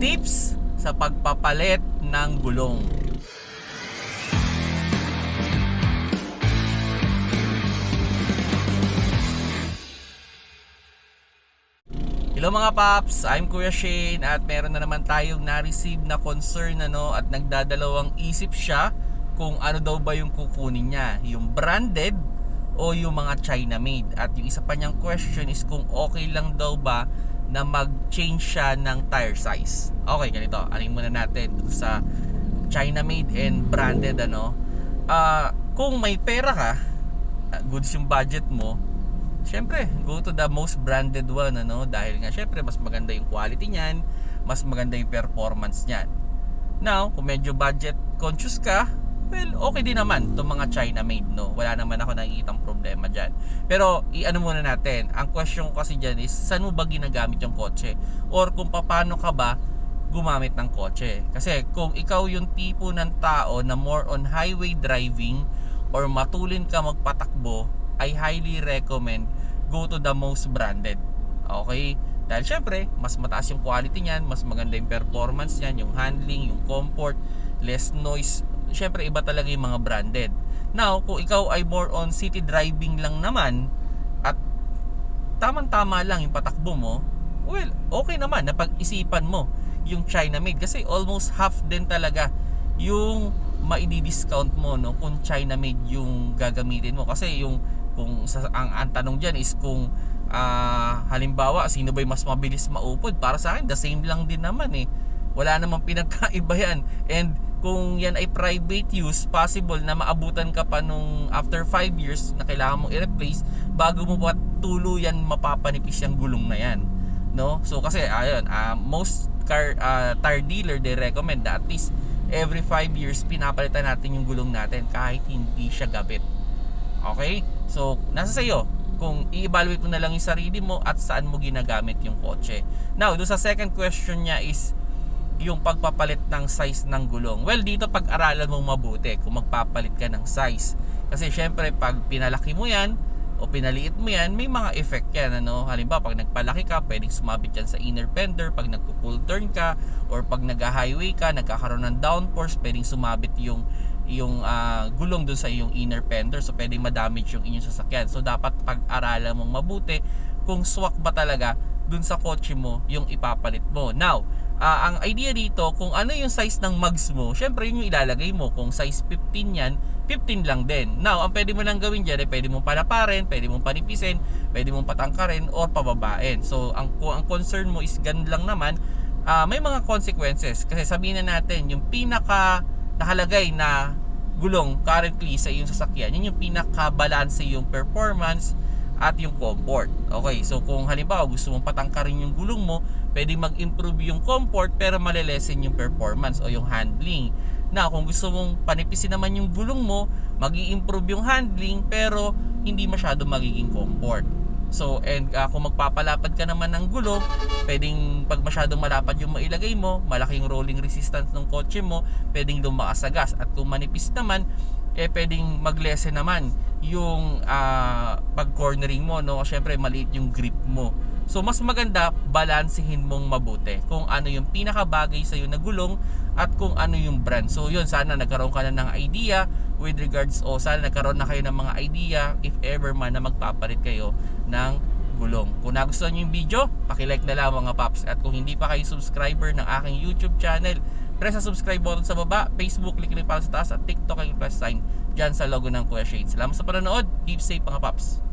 tips sa pagpapalit ng gulong. Hello mga paps, I'm Kuya Shane at meron na naman tayong na-receive na concern ano at nagdadalawang isip siya kung ano daw ba yung kukunin niya, yung branded o yung mga China made. At yung isa pa niyang question is kung okay lang daw ba na mag-change siya ng tire size. Okay, ganito. Alin muna natin sa China made and branded ano. Ah, kung may pera ka, ah, goods yung budget mo, Siyempre, go to the most branded one ano dahil nga syempre mas maganda yung quality niyan, mas maganda yung performance niyan. Now, kung medyo budget conscious ka, well, okay din naman itong mga China made no. Wala naman ako nakikitang problema diyan. Pero i-ano muna natin, ang question kasi diyan is saan mo ba ginagamit yung kotse or kung paano ka ba gumamit ng kotse. Kasi kung ikaw yung tipo ng tao na more on highway driving or matulin ka magpatakbo, I highly recommend go to the most branded. Okay? Dahil syempre, mas mataas yung quality niyan, mas maganda yung performance niyan, yung handling, yung comfort, less noise. Syempre, iba talaga yung mga branded. Now, kung ikaw ay more on city driving lang naman at tamang-tama lang yung patakbo mo, well, okay naman na pag-isipan mo yung China made. Kasi almost half din talaga yung maidi-discount mo no kung China made yung gagamitin mo. Kasi yung kung sa, ang, ang tanong diyan is kung ah, halimbawa sino ba yung mas mabilis maupod? Para sa akin the same lang din naman eh wala namang pinagkaiba yan and kung yan ay private use possible na maabutan ka pa nung after 5 years na kailangan mong i-replace bago mo pa tuluyan mapapanipis yung gulong na yan. No? So kasi ayun ah, most car ah, tire dealer they recommend that at least every 5 years pinapalitan natin yung gulong natin kahit hindi siya gabit. Okay? So nasa sa iyo kung i-evaluate mo na lang yung sarili mo at saan mo ginagamit yung kotse. Now do sa second question niya is yung pagpapalit ng size ng gulong. Well, dito pag-aralan mong mabuti kung magpapalit ka ng size. Kasi syempre, pag pinalaki mo yan o pinaliit mo yan, may mga effect yan. Ano? Halimbawa, pag nagpalaki ka, pwedeng sumabit yan sa inner fender. Pag nagpo-full turn ka or pag nag-highway ka, nagkakaroon ng downforce, pwedeng sumabit yung yung ah, gulong dun sa iyong inner fender. So, pwedeng ma-damage yung inyong sasakyan. So, dapat pag-aralan mong mabuti kung swak ba talaga dun sa kotse mo yung ipapalit mo. Now, ah, ang idea dito, kung ano yung size ng mugs mo, syempre yun yung ilalagay mo. Kung size 15 yan, 15 lang din. Now, ang pwede mo lang gawin dyan ay pwede mong palaparin, pwede mong panipisin, pwede mong patangkarin, or pababain. So, ang, ang concern mo is gan lang naman, ah, may mga consequences. Kasi sabihin na natin, yung pinaka nakalagay na gulong currently sa iyong sasakyan, yun yung pinaka-balance yung performance at yung comfort. Okay, so kung halimbawa gusto mong patangkarin yung gulong mo, pwedeng mag-improve yung comfort pero malilesen yung performance o yung handling. Na kung gusto mong panipisin naman yung gulong mo, mag improve yung handling pero hindi masyado magiging comfort. So, and uh, kung magpapalapad ka naman ng gulong, pwedeng pag masyadong malapad yung mailagay mo, malaking rolling resistance ng kotse mo, pwedeng lumakas sa gas. At kung manipis naman, eh pwedeng maglesen naman yung ah, pag-cornering mo, no? Syempre, maliit yung grip mo. So, mas maganda, balansehin mong mabuti kung ano yung pinakabagay sa'yo na gulong at kung ano yung brand. So, yun, sana nagkaroon ka na ng idea with regards o sana nagkaroon na kayo ng mga idea if ever man na magpapalit kayo ng gulong. Kung nagustuhan nyo yung video, pakilike na lang mga paps. At kung hindi pa kayo subscriber ng aking YouTube channel, press sa subscribe button sa baba, Facebook, click link para sa taas at TikTok ang plus sign dyan sa logo ng Kuya Shade. Salamat sa panonood. Keep safe mga paps.